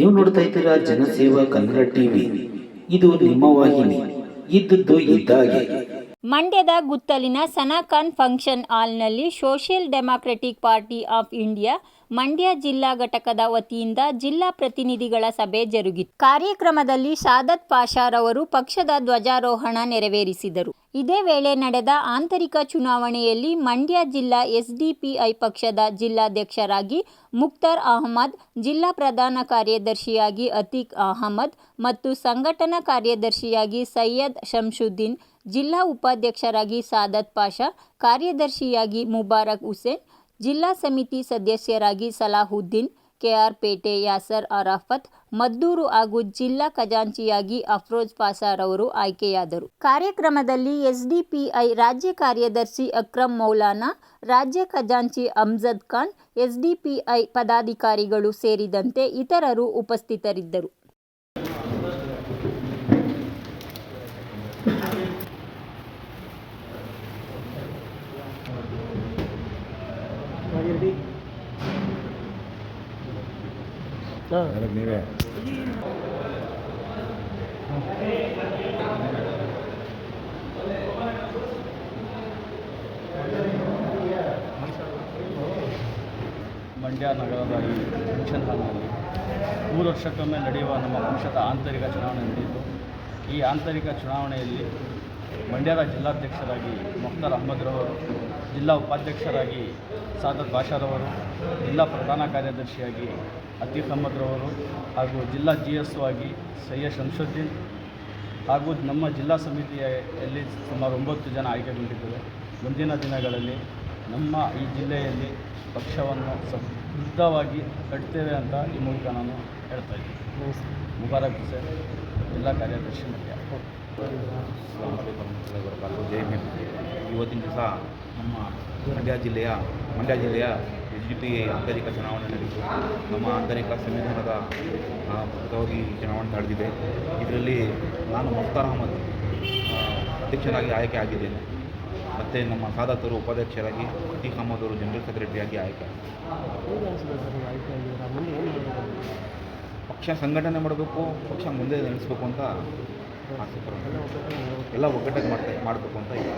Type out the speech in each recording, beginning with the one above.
ನೀವು ನೋಡ್ತಾ ಇದ್ದೀರಾ ಜನಸೇವಾ ಕನ್ನಡ ಟಿವಿ. ಇದು ನಿಮ್ಮ ವಾಹಿನಿ. ಇದ್ದದ್ದು ಇದ್ದಾಗೆ. ಮಂಡ್ಯದ ಗುತ್ತಲಿನ ಸನಾಖಾನ್ ಫಂಕ್ಷನ್ ಹಾಲ್ನಲ್ಲಿ social democratic party of India Mandya ಜಿಲ್ಲಾ ಘಟಕದ ವತಿಯಿಂದ ಜಿಲ್ಲಾ ಪ್ರತಿನಿಧಿಗಳ ಸಭೆ ಜರುಗಿತು. ಕಾರ್ಯಕ್ರಮದಲ್ಲಿ ಸಾದತ್ ಪಾಷಾರವರು ಪಕ್ಷದ ಧ್ವಜಾರೋಹಣ ನೆರವೇರಿಸಿದರು. ಇದೇ ವೇಳೆ ನಡೆದ ಆಂತರಿಕ ಚುನಾವಣೆಯಲ್ಲಿ ಮಂಡ್ಯ ಜಿಲ್ಲಾ ಎಸ್ಡಿಪಿಐ ಪಕ್ಷದ ಜಿಲ್ಲಾಧ್ಯಕ್ಷರಾಗಿ ಮುಕ್ತಾರ್ ಅಹಮದ್, ಜಿಲ್ಲಾ ಪ್ರಧಾನ ಕಾರ್ಯದರ್ಶಿಯಾಗಿ ಅತೀಕ್ ಅಹಮದ್ ಮತ್ತು ಸಂಘಟನಾ ಕಾರ್ಯದರ್ಶಿಯಾಗಿ ಸೈಯದ್ ಶಂಶುದ್ದೀನ್, ಜಿಲ್ಲಾ ಉಪಾಧ್ಯಕ್ಷರಾಗಿ ಸಾದತ್ ಪಾಷಾ, ಕಾರ್ಯದರ್ಶಿಯಾಗಿ ಮುಬಾರಕ್ ಹುಸೇನ್ ಜಿಲ್ಲಾ ಸಮಿತಿ ಸದಸ್ಯರಾಗಿ ಸಲಾಹುದ್ದೀನ್ ಕೆಆರ್ ಪೇಟೆ ಯಾಸರ್ ಅರಾಫತ್, ಮದ್ದೂರು ಹಾಗೂ ಜಿಲ್ಲಾ ಖಜಾಂಚಿಯಾಗಿ ಅಫ್ರೋಜ್ ಪಾಸಾರವರು ಆಯ್ಕೆಯಾದರು. ಕಾರ್ಯಕ್ರಮದಲ್ಲಿ ಎಸ್ಡಿಪಿಐ ರಾಜ್ಯ ಕಾರ್ಯದರ್ಶಿ ಅಕ್ರಮ್ ಮೌಲಾನಾ, ರಾಜ್ಯ ಖಜಾಂಚಿ ಅಮ್ಜದ್ ಖಾನ್, ಎಸ್ಡಿಪಿಐ ಪದಾಧಿಕಾರಿಗಳು ಸೇರಿದಂತೆ ಇತರರು ಉಪಸ್ಥಿತರಿದ್ದರು. ನೀವೇ. ಮಂಡ್ಯ ನಗರದ ಈ ಫಂಕ್ಷನ್ ಹಾಲ್ನಲ್ಲಿ ಮೂರು ವರ್ಷಕ್ಕೊಮ್ಮೆ ನಡೆಯುವ ನಮ್ಮ ಪಕ್ಷದ ಆಂತರಿಕ ಚುನಾವಣೆ ನಡೆಯಿತು. ಈ ಆಂತರಿಕ ಚುನಾವಣೆಯಲ್ಲಿ ಮಂಡ್ಯದ ಜಿಲ್ಲಾಧ್ಯಕ್ಷರಾಗಿ ಮುಖ್ತಾರ್ ಅಹಮದ್ರವರು ಜಿಲ್ಲಾ ಉಪಾಧ್ಯಕ್ಷರಾಗಿ ಸಾದತ್ ಬಾಷಾರವರು ಜಿಲ್ಲಾ ಪ್ರಧಾನ ಕಾರ್ಯದರ್ಶಿಯಾಗಿ ಅತೀಕ್ ಅಹಮದ್ರವರು ಹಾಗೂ ಜಿಲ್ಲಾ ಜಿ ಎಸ್ ಆಗಿ ಸೈಯದ್ ಶಂಶುದ್ದೀನ್ ಹಾಗೂ ನಮ್ಮ ಜಿಲ್ಲಾ ಸಮಿತಿಯಲ್ಲಿ ಸುಮಾರು ಒಂಬತ್ತು ಜನ ಆಯ್ಕೆಗೊಂಡಿದ್ದೇವೆ. ಮುಂದಿನ ದಿನಗಳಲ್ಲಿ ನಮ್ಮ ಈ ಜಿಲ್ಲೆಯಲ್ಲಿ ಪಕ್ಷವನ್ನು ಸಮೃದ್ಧವಾಗಿ ಕಟ್ತೇವೆ ಅಂತ ಈ ಮೂಲಕ ನಾನು ಹೇಳ್ತಾ ಇದ್ದೀನಿ. ಮುಬಾರಕ್ ಹುಸೇನ್ ಜಿಲ್ಲಾ ಕಾರ್ಯದರ್ಶಿ ಮಂಡ್ಯ. ಜೈ ಹಿಂದ್ ಇವತ್ತಿನ ದಿವಸ ನಮ್ಮ ಮಂಡ್ಯ ಜಿಲ್ಲೆಯ ಮಂಡ್ಯ ಜಿಲ್ಲೆಯ ಎಸ್ ಜಿ ಪಿ ಆಂತರಿಕ ಚುನಾವಣೆ ನಡೆಯಿತು. ನಮ್ಮ ಆಂತರಿಕ ಸಂವಿಧಾನದ ಈ ಚುನಾವಣೆ ನಡೆದಿದೆ. ಇದರಲ್ಲಿ ನಾನು ಮುಖ್ತಾರ್ ಅಹಮದ್ ಅಧ್ಯಕ್ಷರಾಗಿ ಆಯ್ಕೆ ಆಗಿದ್ದೇನೆ. ಮತ್ತು ನಮ್ಮ ಸಾಧಕರು ಉಪಾಧ್ಯಕ್ಷರಾಗಿ ಅತೀಕ್ ಅಹಮದ್ ಅವರು ಜನರಲ್ ಸೆಕ್ರೆಟರಿಯಾಗಿ ಆಯ್ಕೆ ಪಕ್ಷ ಸಂಘಟನೆ ಮಾಡಬೇಕು, ಪಕ್ಷ ಮುಂದೆ ನಡೆಸಬೇಕು ಅಂತ. ಎಲ್ಲ ಒಗ್ಗಟ್ಟಾಗಿ ಮಾಡ್ತಾ ಮಾಡಬೇಕು ಅಂತ ಇದೆ.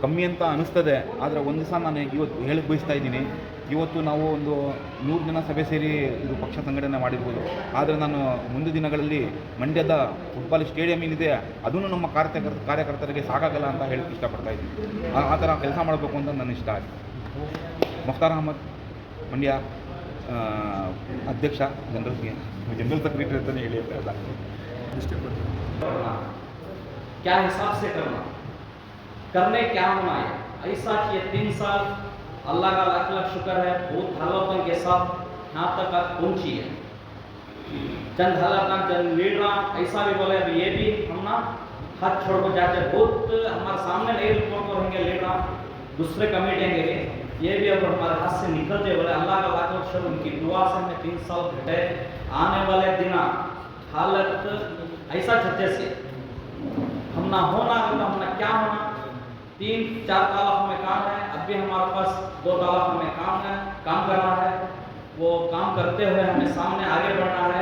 ಕಮ್ಮಿ ಅಂತ ಅನಿಸ್ತದೆ, ಆದರೆ ಒಂದು ದಿವಸ ನಾನು ಇವತ್ತು ಹೇಳಕ್ಕೆ ಬಯಸ್ತಾ ಇದ್ದೀನಿ. ಇವತ್ತು ನಾವು ಒಂದು ನೂರು ಜನ ಸಭೆ ಸೇರಿ ಇದು ಪಕ್ಷ ಸಂಘಟನೆ ಮಾಡಿರ್ಬೋದು. ಆದರೆ ನಾನು ಮುಂದಿನ ದಿನಗಳಲ್ಲಿ ಮಂಡ್ಯದ ಫುಟ್ಬಾಲ್ ಸ್ಟೇಡಿಯಂ ಏನಿದೆ, ಅದನ್ನು ನಮ್ಮ ಕಾರ್ಯಕರ್ತ ಕಾರ್ಯಕರ್ತರಿಗೆ ಸಾಕಾಗಲ್ಲ ಅಂತ ಹೇಳಕ್ಕೆ ಇಷ್ಟಪಡ್ತಾ ಇದ್ದೀನಿ. ಆ- ಥರ ಕೆಲಸ ಮಾಡಬೇಕು ಅಂತ ನನ್ನ ಇಷ್ಟ ಆಗಿದೆ. ಮುಖ್ತಾರ್ ಅಹಮದ್, ಮಂಡ್ಯ. ಅಧ್ಯಕ್ಷ ಜನರಲ್ ಜನರಲ್ ಸೆಕ್ರೆಟರಿ ಅಂತಲೇ ಹೇಳಿ ಅಂತ ಇಲ್ಲ क्या हिसाब से करना करने क्या होना है ऐसा कि ये तीन साल अल्लाह का लाख लाख शुक्र है बहुत हालातों के साथ यहाँ तक आप पहुंची है चंद हालात चंद लीडर ऐसा भी बोले अभी ये भी हम ना हाथ छोड़ को जाते बहुत हमारे सामने नहीं रिपोर्ट करेंगे लीडर दूसरे कमेटी के ये भी अब हमारे हाथ से निकलते बोले अल्लाह का लाख लाख उनकी दुआ से हमें तीन साल घटे। आने वाले दिन हालत ऐसा छत्ते से हम ना होना तो हमने क्या होना? तीन, चार तालाब में काम है, अब भी हमारे पास दो तालाब में काम है, काम करना है। वो काम करते हुए हमें सामने आगे बढ़ना है।